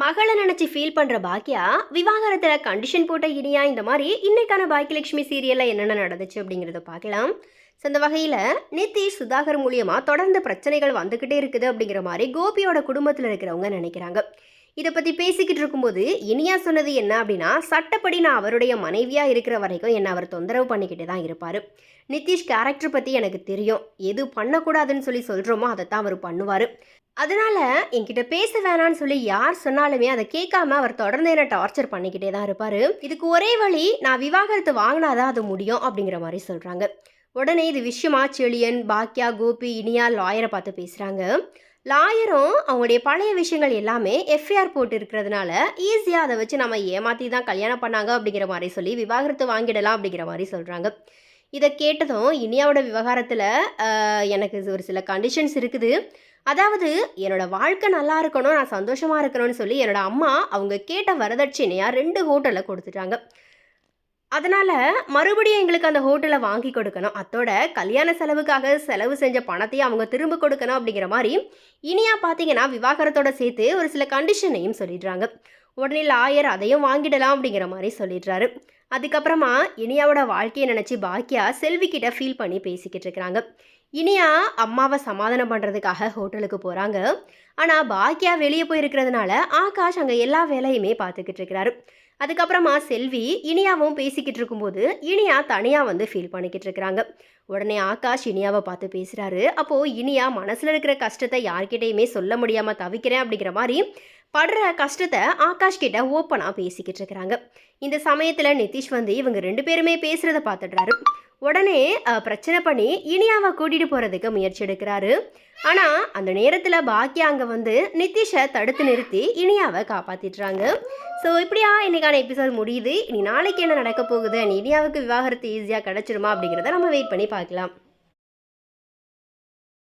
மகளை நினைச்சு ஃபீல் பண்ற பாக்கியா விவாகரத்துல கண்டிஷன் போட்ட இனியா இந்த மாதிரி இன்னைக்கான பாக்கியலட்சுமி சீரியல்ல என்னென்ன நடந்துச்சு அப்படிங்கறத பார்க்கலாம். ஸோ அந்த வகையில் நிதிஷ் சுதாகர் மூலியமாக தொடர்ந்து பிரச்சனைகள் வந்துக்கிட்டே இருக்குது அப்படிங்கிற மாதிரி கோபியோட குடும்பத்தில் இருக்கிறவங்க நினைக்கிறாங்க. இதை பற்றி பேசிக்கிட்டு இருக்கும்போது இனியா சொன்னது என்ன அப்படின்னா சட்டப்படி நான் அவருடைய மனைவியாக இருக்கிற வரைக்கும் என்னை அவர் தொந்தரவு பண்ணிக்கிட்டு தான் இருப்பார். நிதிஷ் கேரக்டர் பற்றி எனக்கு தெரியும். எது பண்ணக்கூடாதுன்னு சொல்லி சொல்கிறோமோ அதை தான் அவர் பண்ணுவார். அதனால என்கிட்ட பேச வேணான்னு சொல்லி யார் சொன்னாலுமே அதை கேட்காம அவர் தொடர்ந்து என்ன டார்ச்சர் பண்ணிக்கிட்டே தான் இருப்பாரு. இதுக்கு ஒரே வழி நான் விவாகரத்து வாங்கினாதான் அது முடியும் அப்படிங்கிற மாதிரி சொல்றாங்க. உடனே இது விஷயமா செழியன் பாக்கியா கோபி இனியா லாயரை பார்த்து பேசுறாங்க. லாயரும் அவங்களுடைய பழைய விஷயங்கள் எல்லாமே எஃப்ஐஆர் போட்டு இருக்கிறதுனால ஈஸியாக அதை வச்சு நம்ம ஏமாற்றி தான் கல்யாணம் பண்ணாங்க அப்படிங்கிற மாதிரி சொல்லி விவாகரத்து வாங்கிடலாம் அப்படிங்கிற மாதிரி சொல்கிறாங்க இதை கேட்டதும் இனியாவோட விவகாரத்தில் எனக்கு ஒரு சில கண்டிஷன்ஸ் இருக்குது. அதாவது என்னோடய வாழ்க்கை நல்லா இருக்கணும் நான் சந்தோஷமாக இருக்கணும்னு சொல்லி என்னோடய அம்மா அவங்க கேட்ட வரதட்சணையாக ரெண்டு ஹோட்டலில் கொடுத்துட்டாங்க. அதனால் மறுபடியும் எங்களுக்கு அந்த ஹோட்டலை வாங்கி கொடுக்கணும். அத்தோட கல்யாண செலவுக்காக செலவு செஞ்ச பணத்தையும் அவங்க திரும்ப கொடுக்கணும் அப்படிங்கிற மாதிரி இனியா பார்த்தீங்கன்னா விவாகரத்தோட சேர்த்து ஒரு சில கண்டிஷனையும் சொல்லிடுறாங்க. உடனே லாயர் அதையும் வாங்கிடலாம் அப்படிங்கிற மாதிரி சொல்லிடுறாரு. அதுக்கப்புறமா இனியாவோட வாழ்க்கையை நினச்சி பாக்கியா செல்வி கிட்ட ஃபீல் பண்ணி பேசிக்கிட்டு இருக்கிறாங்க. இனியா அம்மாவை சமாதானம் பண்ணுறதுக்காக ஹோட்டலுக்கு போகிறாங்க ஆனால் பாக்கியா வெளியே போயிருக்கிறதுனால ஆகாஷ் அங்கே எல்லா வேலையுமே பார்த்துக்கிட்டு இருக்கிறாரு. அதுக்கப்புறமா செல்வி இனியாவும் பேசிக்கிட்டு இருக்கும்போது இனியா தனியாக வந்து ஃபீல் பண்ணிக்கிட்டு இருக்கிறாங்க. உடனே ஆகாஷ் இனியாவை பார்த்து பேசுகிறாரு அப்போது இனியா மனசில் இருக்கிற கஷ்டத்தை யார்கிட்டையுமே சொல்ல முடியாமல் தவிக்கிறேன் அப்படிங்கிற மாதிரி படுற கஷ்டத்தை ஆகாஷ் கிட்ட ஓப்பனாக பேசிக்கிட்டு இருக்கிறாங்க. இந்த சமயத்தில் நிதிஷ் வந்து இவங்க ரெண்டு பேருமே பேசுகிறத பார்த்துடுறாரு. உடனே பிரச்சனை பண்ணி இனியாவை கூட்டிகிட்டு போகிறதுக்கு முயற்சி எடுக்கிறாரு. ஆனால் அந்த நேரத்தில் பாக்கியா அங்கே வந்து நிதிஷை தடுத்து நிறுத்தி இனியாவை காப்பாற்றிடுறாங்க ஸோ இப்படியா இன்னைக்கான எபிசோட் முடியுது? இனி நாளைக்கு என்ன நடக்க போகுது? இனியாவுக்கு விவாகரத்து ஈஸியாக கிடச்சிருமா அப்படிங்கிறத நம்ம வெயிட் பண்ணி பார்க்கலாம்.